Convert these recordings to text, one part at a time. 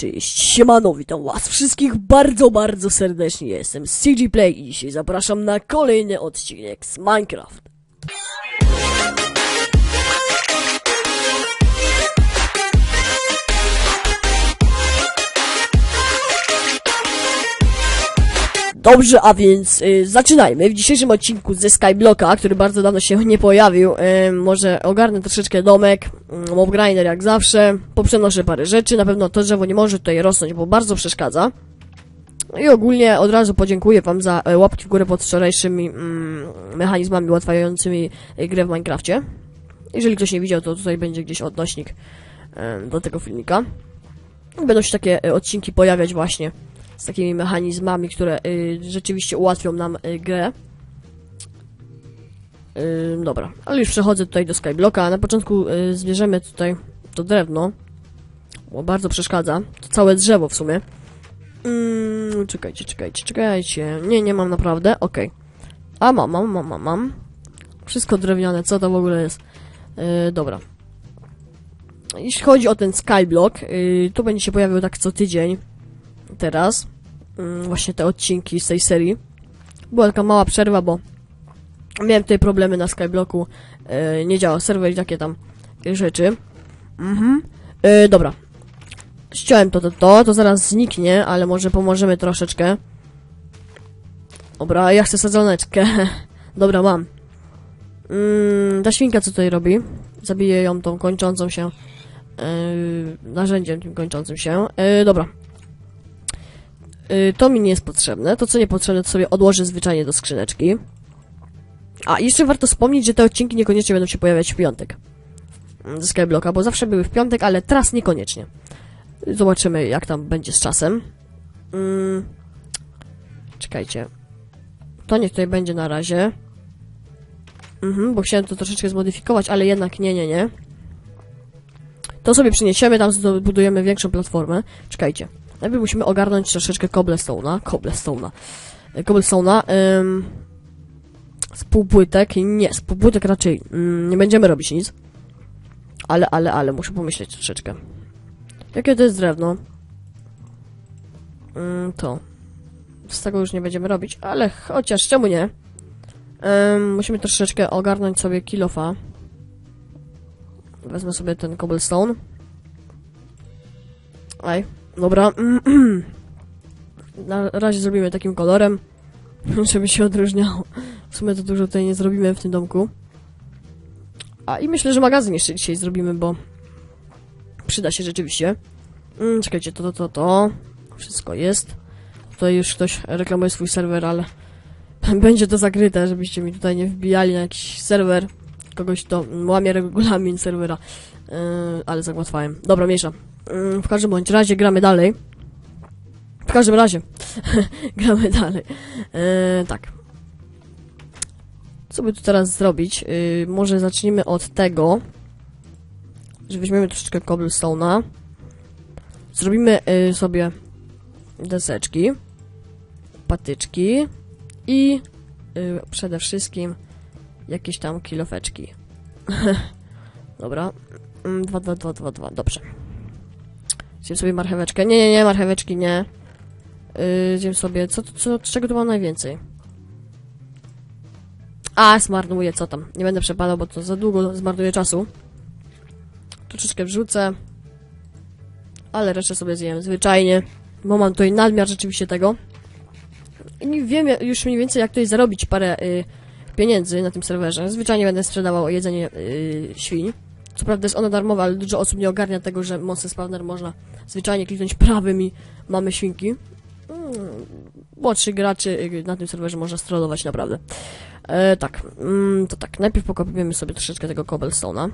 Cześć, siemano, witam was wszystkich bardzo, bardzo serdecznie. Jestem CG Play i dzisiaj zapraszam na kolejny odcinek z Minecraft. Dobrze, a więc y, zaczynajmy. W dzisiejszym odcinku ze Skyblocka, który bardzo dawno się nie pojawił, y, może ogarnę troszeczkę domek, y, mob grinder jak zawsze, poprzenoszę parę rzeczy, na pewno to drzewo nie może tutaj rosnąć, bo bardzo przeszkadza. I ogólnie od razu podziękuję wam za e, łapki w górę pod wczorajszymi mm, mechanizmami ułatwiającymi e, grę w Minecrafcie. Jeżeli ktoś nie widział, to tutaj będzie gdzieś odnośnik e, do tego filmika. Będą się takie e, odcinki pojawiać właśnie z takimi mechanizmami, które y, rzeczywiście ułatwią nam y, grę. Y, dobra, ale już przechodzę tutaj do Skyblocka. Na początku y, zbierzemy tutaj to drewno, bo bardzo przeszkadza. To całe drzewo w sumie. Mm, czekajcie, czekajcie, czekajcie. Nie, nie mam naprawdę. Okej. A mam, mam, mam, mam, mam. Wszystko drewniane, co to w ogóle jest? Y, dobra. Jeśli chodzi o ten Skyblock, y, to będzie się pojawiał tak co tydzień teraz. Mm, właśnie te odcinki z tej serii. Była taka mała przerwa, bo miałem tutaj problemy na Skyblocku. E, nie działa serwer i takie tam rzeczy. Mhm. E, dobra. Ściąłem to, to, to, to zaraz zniknie, ale może pomożemy troszeczkę. Dobra, ja chcę sadzoneczkę. Dobra, mam. Mm, ta świnka co tutaj robi? Zabiję ją tą kończącą się yy, narzędziem tym kończącym się. Yy, dobra. Yy, to mi nie jest potrzebne. To, co niepotrzebne, to sobie odłożę zwyczajnie do skrzyneczki. A, jeszcze warto wspomnieć, że te odcinki niekoniecznie będą się pojawiać w piątek. mm, Ze Skyblocka, bo zawsze były w piątek, ale teraz niekoniecznie. Zobaczymy, jak tam będzie z czasem. Mm. Czekajcie. To niech tutaj będzie na razie. Mhm, bo chciałem to troszeczkę zmodyfikować, ale jednak nie, nie, nie. To sobie przyniesiemy, tam zbudujemy większą platformę. Czekajcie. Najpierw musimy ogarnąć troszeczkę cobblestone'a. Cobblestone'a. E, Cobblestone'a. Ym, z półpłytek. Nie, z półpłytek raczej mm, nie będziemy robić nic. Ale, ale, ale, muszę pomyśleć troszeczkę. Jakie to jest drewno? Ym, to. Z tego już nie będziemy robić, ale chociaż czemu nie? Ym, musimy troszeczkę ogarnąć sobie kilofa. Wezmę sobie ten cobblestone. Aj, dobra. Na razie zrobimy takim kolorem, żeby się odróżniało. W sumie to dużo tutaj nie zrobimy w tym domku. A i myślę, że magazyn jeszcze dzisiaj zrobimy, bo przyda się rzeczywiście. Mm, czekajcie, to, to, to, to. Wszystko jest. Tutaj już ktoś reklamuje swój serwer, ale będzie to zakryte, żebyście mi tutaj nie wbijali na jakiś serwer kogoś, kto łamie regulamin serwera. Yy, ale zagłatwałem. Dobra, mniejsza. Yy, w każdym bądź razie gramy dalej. W każdym razie gramy dalej. Yy, tak. Co by tu teraz zrobić? Yy, może zacznijmy od tego, że weźmiemy troszeczkę cobblestone'a. Zrobimy yy, sobie deseczki, patyczki i yy, przede wszystkim jakieś tam kilofeczki. Dobra. Mm, Dwa, dwa, dwa, dwa, dwa. Dobrze. Zjem sobie marcheweczkę. Nie, nie, nie, marcheweczki nie. Yy, zjem sobie... Co, co, czego tu mam najwięcej? A, zmarnuję, co tam. Nie będę przepadał, bo to za długo zmarnuję czasu. Troszeczkę wrzucę. Ale resztę sobie zjem zwyczajnie. Bo mam tutaj nadmiar rzeczywiście tego. I wiem już mniej więcej, jak tutaj zarobić parę... Yy, pieniędzy na tym serwerze. Zwyczajnie będę sprzedawał jedzenie yy, świń. Co prawda jest ono darmowe, ale dużo osób nie ogarnia tego, że Monster Spawner można zwyczajnie kliknąć prawym i mamy świnki. Mm, młodszych graczy na tym serwerze można strollować naprawdę. E, tak, mm, to tak, najpierw pokopiemy sobie troszeczkę tego cobblestone'a.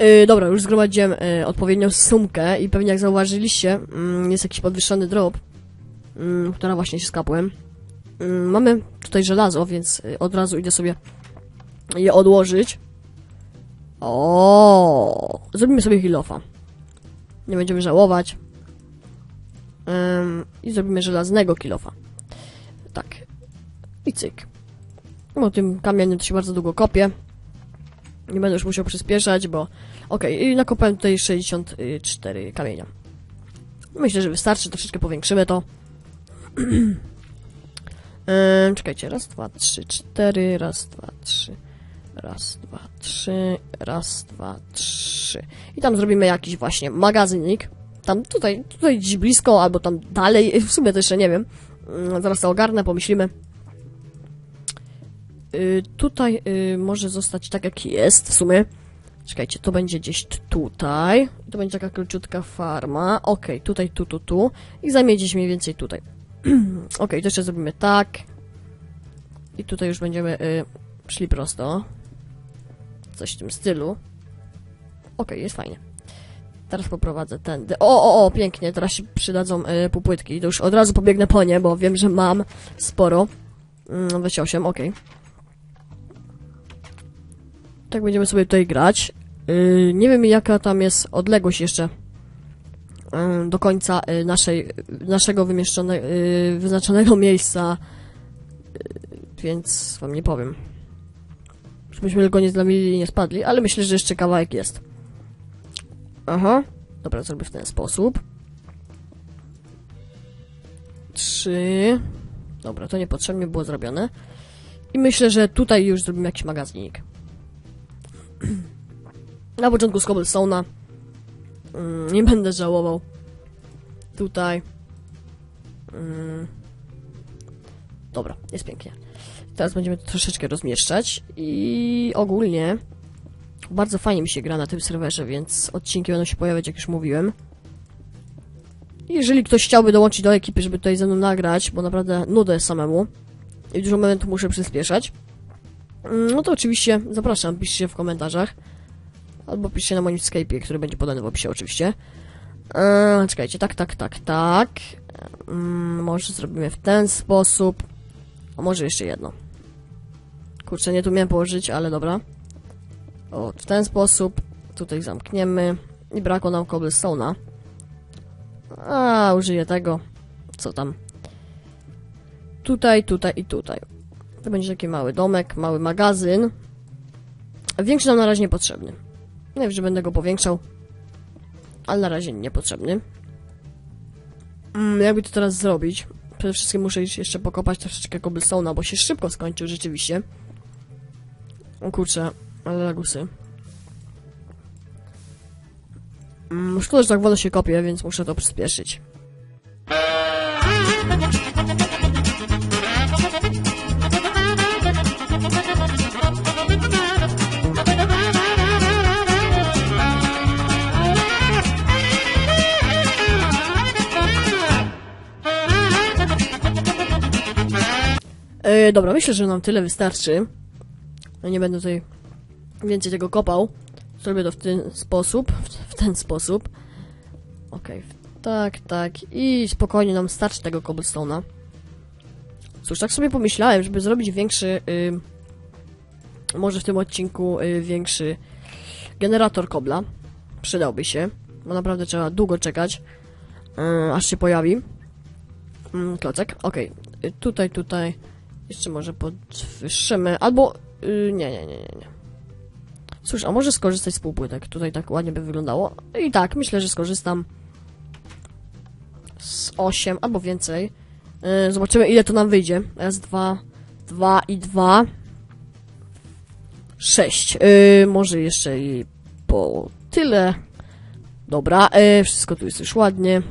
Yy, dobra, już zgromadziłem yy, odpowiednią sumkę i pewnie jak zauważyliście, mm, jest jakiś podwyższony drop, mm, która właśnie się skapłem. Mm, mamy tutaj żelazo, więc y, od razu idę sobie je odłożyć. O, zrobimy sobie heal-offa. Nie będziemy żałować. Ym, I zrobimy żelaznego kilofa. Tak. I cyk. No tym kamieniem to się bardzo długo kopie. Nie będę już musiał przyspieszać, bo... Okej, i nakopałem tutaj 64 kamienia. Myślę, że wystarczy, troszeczkę powiększymy to. Ym, czekajcie, raz, dwa, trzy, cztery, raz, dwa, trzy, raz, dwa, trzy, raz, dwa, trzy. I tam zrobimy jakiś właśnie magazynik. Tam, tutaj, tutaj gdzieś blisko, albo tam dalej, w sumie to jeszcze nie wiem. Ym, Zaraz to ogarnę, pomyślimy. Y, tutaj y, może zostać tak jak jest w sumie. Czekajcie, to będzie gdzieś tutaj. To będzie taka króciutka farma. Okej, tutaj, tu, tu, tu. I gdzieś mniej więcej tutaj. Okej, to jeszcze zrobimy tak. I tutaj już będziemy y, szli prosto. Coś w tym stylu. Okej, jest fajnie. Teraz poprowadzę tędy. O, o, o, pięknie, teraz się przydadzą y, półpłytki. To już od razu pobiegnę po nie, bo wiem, że mam sporo. Mm, weź 8, okej. Tak będziemy sobie tutaj grać. Yy, nie wiem jaka tam jest odległość jeszcze yy, do końca yy, naszej, naszego wymieszczonego, yy, wyznaczonego miejsca, yy, więc wam nie powiem. Żebyśmy tylko nie zlamili i nie spadli, ale myślę, że jeszcze kawałek jest. Aha. Dobra, zrobię w ten sposób. Trzy. Dobra, to niepotrzebnie było zrobione. I myślę, że tutaj już zrobimy jakiś magazynik. Na początku z cobblestone'a. Mm, nie będę żałował. Tutaj. Mm. Dobra, jest pięknie. Teraz będziemy to troszeczkę rozmieszczać i ogólnie bardzo fajnie mi się gra na tym serwerze, więc odcinki będą się pojawiać, jak już mówiłem. Jeżeli ktoś chciałby dołączyć do ekipy, żeby tutaj ze mną nagrać, bo naprawdę nudę samemu i dużo momentów muszę przyspieszać, no to oczywiście zapraszam, piszcie w komentarzach. Albo piszcie na moim Skype'ie, który będzie podany w opisie oczywiście. Eee, czekajcie, tak, tak, tak, tak. Mm, może zrobimy w ten sposób. A może jeszcze jedno. Kurczę, nie tu miałem położyć, ale dobra. O, w ten sposób. Tutaj zamkniemy. I brakło nam cobblestone'a. A, użyję tego. Co tam? Tutaj, tutaj i tutaj. To będzie taki mały domek, mały magazyn. Większy nam na razie niepotrzebny. Najwyżej będę go powiększał. Ale na razie niepotrzebny. Mm, jakby to teraz zrobić? Przede wszystkim muszę jeszcze pokopać troszeczkę cobblestone'a, bo się szybko skończył rzeczywiście. O kurczę, ale lagusy. Mm, szkoda, że tak wolno się kopie, więc muszę to przyspieszyć. Dobra, myślę, że nam tyle wystarczy. No nie będę tutaj więcej tego kopał. Zrobię to w ten sposób. W, ten sposób. Okej, tak, tak. I spokojnie nam starczy tego cobblestone'a. Cóż, tak sobie pomyślałem, żeby zrobić większy... Y, może w tym odcinku y, większy generator kobla. Przydałby się. Bo naprawdę trzeba długo czekać. y, aż się pojawi. Mm, klocek, okej. Y, Tutaj, tutaj. Jeszcze może podwyższymy, albo... Yy, nie, nie, nie, nie, nie. Cóż, a może skorzystać z półpłytek? Tutaj tak ładnie by wyglądało. I tak, myślę, że skorzystam z 8 albo więcej. Yy, zobaczymy, ile to nam wyjdzie. Raz, dwa, dwa i dwa. Sześć. Yy, może jeszcze i po tyle. Dobra, yy, wszystko tu jest już ładnie.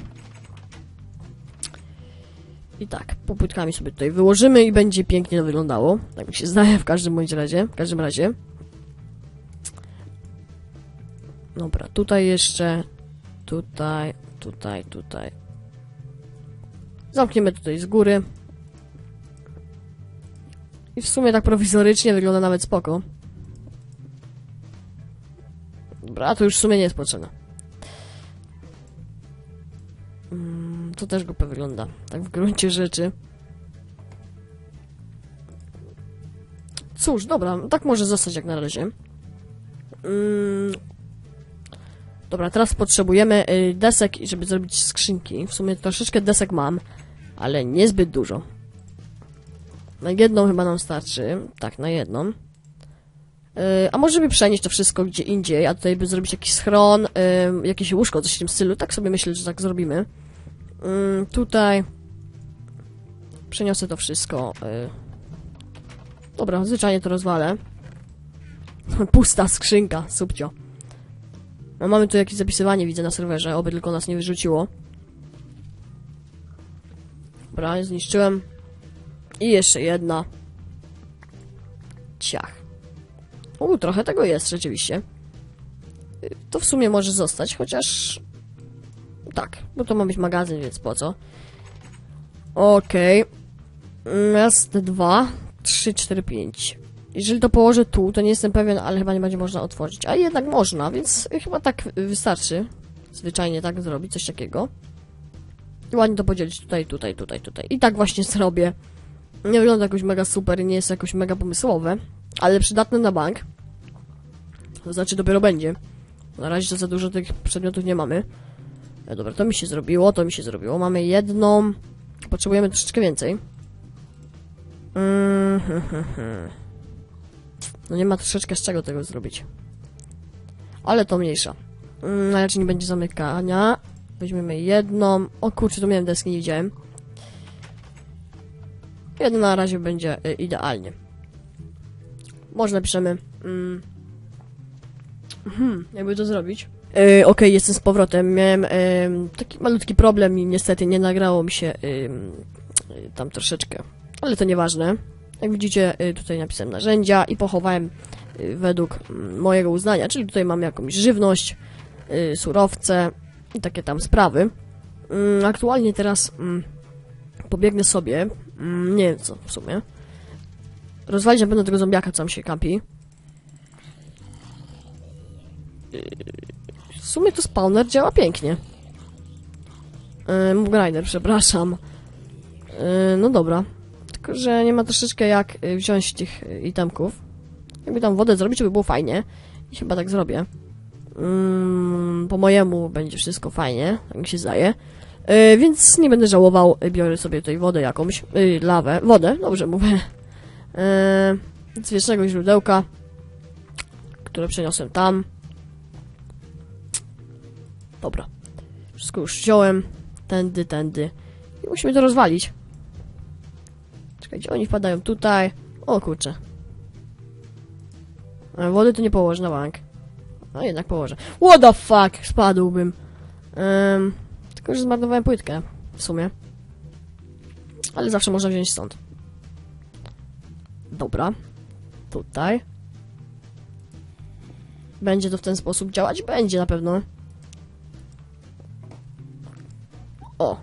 I tak, popłytkami sobie tutaj wyłożymy i będzie pięknie wyglądało. Tak mi się zdaje w każdym bądź razie. W każdym razie. Dobra, tutaj jeszcze. Tutaj, tutaj, tutaj. Zamkniemy tutaj z góry. I w sumie tak prowizorycznie wygląda nawet spoko. Dobra, to już w sumie nie jest potrzebne. To też głupio wygląda. Tak w gruncie rzeczy. Cóż, dobra, tak może zostać jak na razie. Mm. Dobra, teraz potrzebujemy y, desek, żeby zrobić skrzynki. W sumie troszeczkę desek mam, ale niezbyt dużo. Na jedną chyba nam starczy. Tak, na jedną. Y, a może by przenieść to wszystko gdzie indziej, a tutaj by zrobić jakiś schron, y, jakieś łóżko, coś w tym stylu. Tak sobie myślę, że tak zrobimy. Y, tutaj przeniosę to wszystko. Y. Dobra, zwyczajnie to rozwalę. Pusta skrzynka, subcio. No, mamy tu jakieś zapisywanie, widzę na serwerze, oby tylko nas nie wyrzuciło. Dobra, zniszczyłem. I jeszcze jedna. Ciach. U, trochę tego jest rzeczywiście. Y, To w sumie może zostać, chociaż... Tak, bo to ma być magazyn, więc po co? Okej. Raz, dwa, trzy, cztery, pięć. Jeżeli to położę tu, to nie jestem pewien, ale chyba nie będzie można otworzyć. A jednak można, więc chyba tak wystarczy. Zwyczajnie tak zrobić, coś takiego. I ładnie to podzielić tutaj, tutaj, tutaj, tutaj. I tak właśnie zrobię. Nie wygląda jakoś mega super nie jest jakoś mega pomysłowe, ale przydatne na bank. To znaczy dopiero będzie. Na razie to za dużo tych przedmiotów nie mamy. E, dobra, to mi się zrobiło, to mi się zrobiło. Mamy jedną. Potrzebujemy troszeczkę więcej. Mm, hmm, hmm, hmm. No nie ma troszeczkę z czego tego zrobić. Ale to mniejsza. Mm, ale czy nie będzie zamykania? Weźmiemy jedną. O kurczę, tu miałem deski, nie widziałem. Jedna na razie będzie y, idealnie. Może napiszemy... Mm, hmm, jakby to zrobić? Yy, Okej, jestem z powrotem. Miałem taki malutki problem i niestety nie nagrało mi się y, tam troszeczkę. Ale to nieważne. Jak widzicie, y, tutaj napisałem narzędzia i pochowałem według mm, mojego uznania, czyli tutaj mam jakąś żywność, surowce i takie tam sprawy. Mm, Aktualnie teraz mm, pobiegnę sobie, nie wiem co w sumie, rozwalić na pewno tego zombiaka, co tam się kampi. Sumie to spawner działa pięknie. Yy, przepraszam. Yy, no dobra. Tylko, że nie ma troszeczkę jak y, wziąć tych y, itemków. Jakby tam wodę zrobić, by było fajnie. I chyba tak zrobię. Mm, po mojemu będzie wszystko fajnie, tak mi się zdaje. Y, więc nie będę żałował, y, biorę sobie tutaj wodę jakąś, y, lawę, wodę, dobrze mówię. Y, z wiecznego źródełka, które przeniosłem tam. Dobra. Wszystko już wziąłem. Tędy, tędy. I musimy to rozwalić. Czekajcie, oni wpadają tutaj. O kurczę. Ale wody tu nie położę na bank. No jednak położę. What the fuck? Spadłbym. Um, tylko, że zmarnowałem płytkę. W sumie. Ale zawsze można wziąć stąd. Dobra. Tutaj. Będzie to w ten sposób działać? Będzie na pewno. O.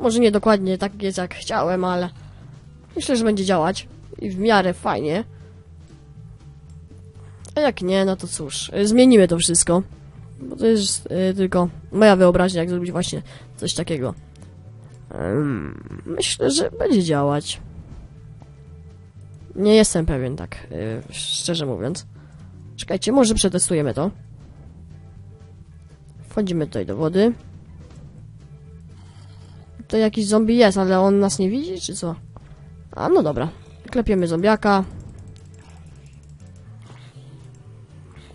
Może nie dokładnie tak jest jak chciałem, ale myślę, że będzie działać. I w miarę fajnie. A jak nie, no to cóż, y, zmienimy to wszystko. Bo to jest y, tylko moja wyobraźnia, jak zrobić właśnie coś takiego. Myślę, że będzie działać. Nie jestem pewien, tak y, szczerze mówiąc. Czekajcie, może przetestujemy to. Wchodzimy tutaj do wody. To jakiś zombie jest, ale on nas nie widzi, czy co? A, no dobra. Klepiemy zombiaka.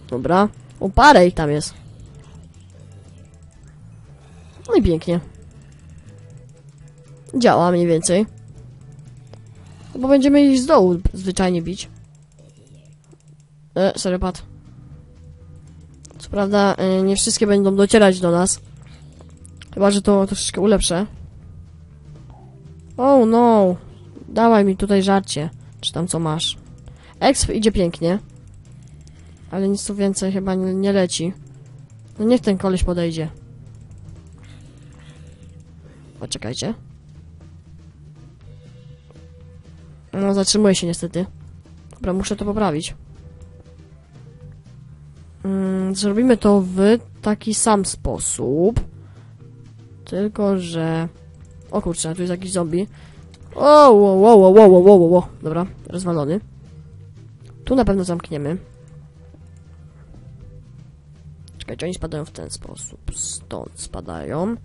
Dobra. O, parę ich tam jest. No i pięknie. Działa mniej więcej. Bo będziemy ich z dołu zwyczajnie bić. E, sorry. Co prawda, e, nie wszystkie będą docierać do nas. Chyba, że to troszeczkę ulepszę. Oh no. Dawaj mi tutaj żarcie. Czy tam co masz. Exp idzie pięknie. Ale nic tu więcej chyba nie, nie leci. No niech ten koleś podejdzie. Poczekajcie. No zatrzymuje się niestety. Dobra, muszę to poprawić. Mm, zrobimy to w taki sam sposób. Tylko, że... O kurczę, tu jest jakiś zombie. O, wo, wo, wo, wo, wo. Dobra, rozwalony. Tu na pewno zamkniemy. Czekajcie, oni spadają w ten sposób. Stąd spadają.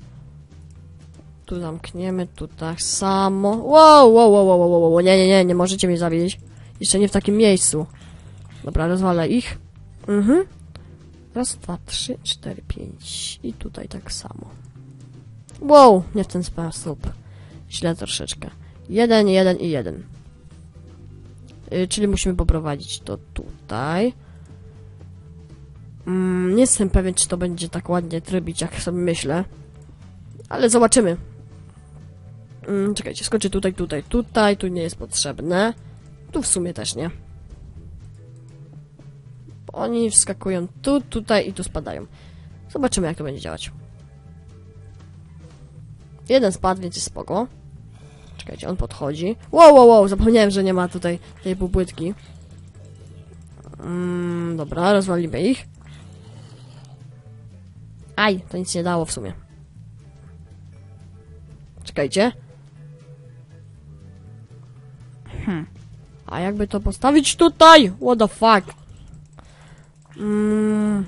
Tu zamkniemy, tu tak samo. Wow, wow, wow, wow, wow, wow. Nie, nie, nie, nie możecie mnie zawieść. Jeszcze nie w takim miejscu. Dobra, rozwalę ich. Mhm. Raz, dwa, trzy, cztery, pięć. I tutaj tak samo. Wow, nie w ten sposób. Źle troszeczkę. Jeden, jeden i jeden. Y, czyli musimy poprowadzić to tutaj. Mm, nie jestem pewien, czy to będzie tak ładnie trybić, jak sobie myślę. Ale zobaczymy. Mm, czekajcie, skoczę tutaj, tutaj, tutaj. Tu nie jest potrzebne. Tu w sumie też nie. Oni wskakują tu, tutaj i tu spadają. Zobaczymy, jak to będzie działać. Jeden spadł, więc jest spoko. Czekajcie, on podchodzi. Wow, wow, wow, zapomniałem, że nie ma tutaj tej półpłytki. Mm, dobra, rozwalimy ich. Aj, to nic nie dało w sumie. Czekajcie. Hmm. A jakby to postawić tutaj? What the fuck? Mm.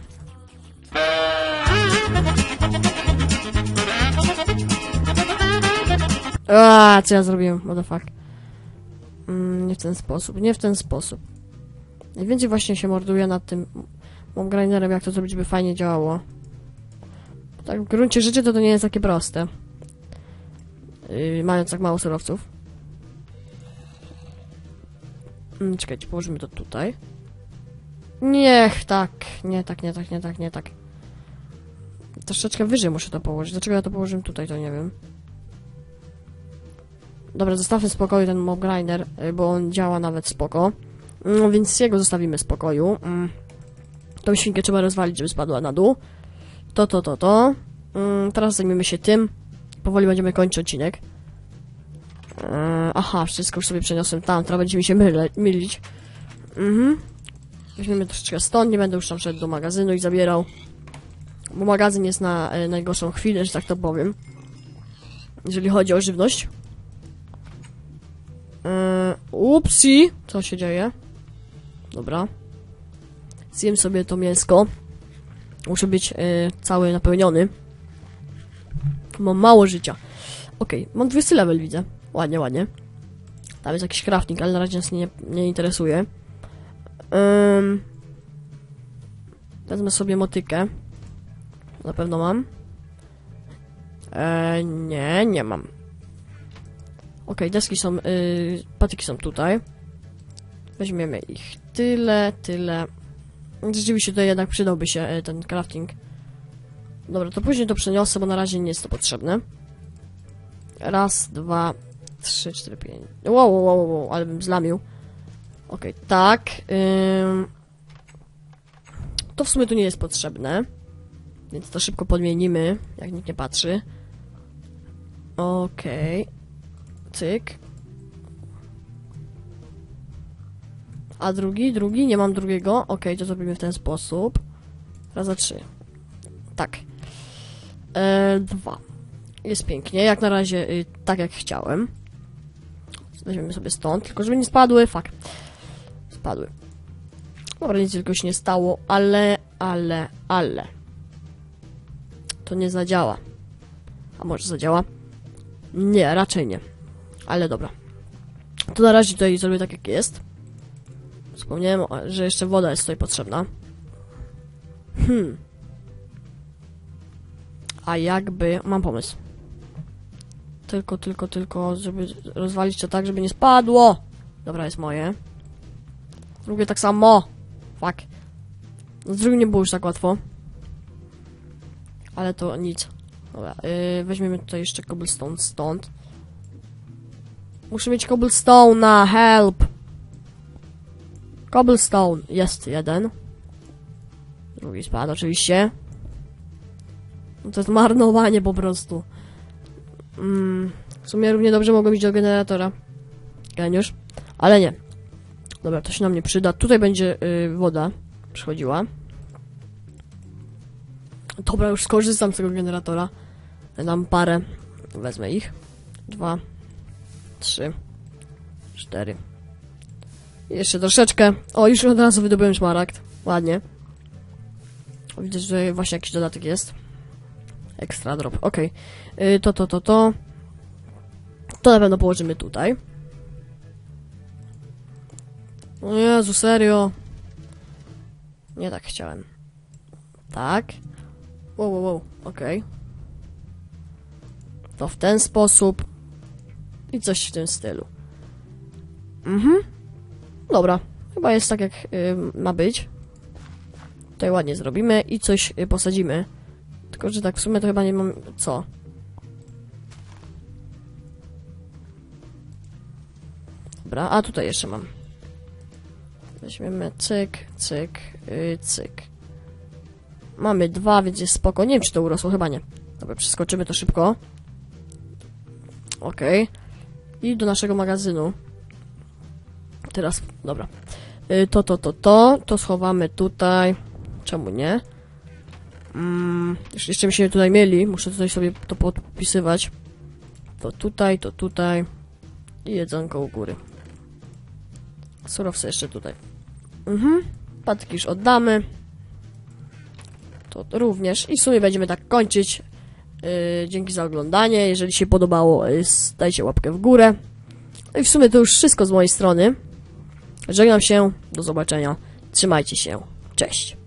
A, co ja zrobiłem? What the fuck? Mm, nie w ten sposób, nie w ten sposób. Najwięcej właśnie się morduje nad tym mob jak to zrobić, by fajnie działało. Tak w gruncie rzeczy to to nie jest takie proste. Yy, mając tak mało surowców. Mm, czekajcie, położymy to tutaj. Niech tak, nie tak, nie tak, nie tak, nie tak. Troszeczkę wyżej muszę to położyć. Dlaczego ja to położyłem tutaj, to nie wiem. Dobra, zostawmy spokoju ten mob grinder, y, bo on działa nawet spoko. No więc jego zostawimy spokoju. Mm. Tą świnkę trzeba rozwalić, żeby spadła na dół. To, to, to, to. Mm, teraz zajmiemy się tym. Powoli będziemy kończyć odcinek. Eee, aha, wszystko już sobie przeniosłem tam, teraz będziemy się myle, mylić. Mhm. Weźmiemy troszeczkę stąd, nie będę już tam szedł do magazynu i zabierał. Bo magazyn jest na e, najgorszą chwilę, że tak to powiem. Jeżeli chodzi o żywność. Eee, upsi! Co się dzieje? Dobra. Zjem sobie to mięsko. Muszę być e, cały napełniony. Mam mało życia. Okej, okay, mam 20 level, widzę. Ładnie, ładnie. Tam jest jakiś crafting, ale na razie nas nie, nie interesuje. Um, wezmę sobie motykę. Na pewno mam. E, nie, nie mam. Ok, deski są, yy, patyki są tutaj. Weźmiemy ich tyle, tyle. Rzeczywiście to jednak przydałby się yy, ten crafting. Dobra, to później to przeniosę, bo na razie nie jest to potrzebne. Raz, dwa, trzy, cztery, pięć. Wow, wow, wow, wow ale bym zlamił. Okej, okay, tak. Ym... To w sumie tu nie jest potrzebne. Więc to szybko podmienimy, jak nikt nie patrzy. Okej. Okay. Cyk. A drugi, drugi, nie mam drugiego. Okay, to zrobimy w ten sposób. Raz, za trzy. Tak. E, dwa. Jest pięknie, jak na razie y, tak jak chciałem. Weźmiemy sobie stąd, tylko żeby nie spadły, fuck. Spadły. Dobra, nic tylko się nie stało, ale, ale, ale. To nie zadziała. A może zadziała? Nie, raczej nie. Ale dobra. To na razie tutaj zrobię tak jak jest. Wspomniałem, że jeszcze woda jest tutaj potrzebna. Hmm. A jakby... Mam pomysł. Tylko, tylko, tylko, żeby rozwalić to tak, żeby nie spadło. Dobra, jest moje. Drugie tak samo. Fuck. Z drugim nie było już tak łatwo. Ale to nic. Dobra, yy, weźmiemy tutaj jeszcze cobblestone stąd. Muszę mieć cobblestone na help. Cobblestone. Jest jeden. Drugi spadł oczywiście. No to jest marnowanie po prostu. Mm, w sumie równie dobrze mogłem iść do generatora. Geniusz. Ale nie. Dobra, to się nam nie przyda. Tutaj będzie yy, woda przychodziła. Dobra, już skorzystam z tego generatora. Dam parę. Wezmę ich. Dwa. Trzy. Cztery. Jeszcze troszeczkę. O, już od razu wydobyłem szmaragd. Ładnie. Widzę, że właśnie jakiś dodatek jest. Ekstra drop, okej. Y, To, to, to, to. To na pewno położymy tutaj. O Jezu, serio? Nie tak chciałem. Tak. Wow, wow, wow, okej. To w ten sposób. I coś w tym stylu. Mhm. Dobra. Chyba jest tak, jak y, ma być. Tutaj ładnie zrobimy i coś y, posadzimy. Tylko, że tak w sumie to chyba nie mam co. Dobra, a tutaj jeszcze mam. Weźmiemy cyk, cyk, yy, cyk. Mamy dwa, więc jest spoko. Nie wiem, czy to urosło, chyba nie. Dobra, przeskoczymy to szybko. Okej. I do naszego magazynu. Teraz, dobra. Y, to, to, to, to. To schowamy tutaj. Czemu nie? Mm, jeszcze, jeszcze byśmy tutaj mieli. Muszę tutaj sobie to podpisywać. To tutaj, to tutaj. I jedzonko u góry. Surowce jeszcze tutaj. Mhm. Patki już oddamy. To również. I w sumie będziemy tak kończyć. Yy, dzięki za oglądanie. Jeżeli się podobało, dajcie łapkę w górę. No i w sumie to już wszystko z mojej strony. Żegnam się. Do zobaczenia. Trzymajcie się. Cześć.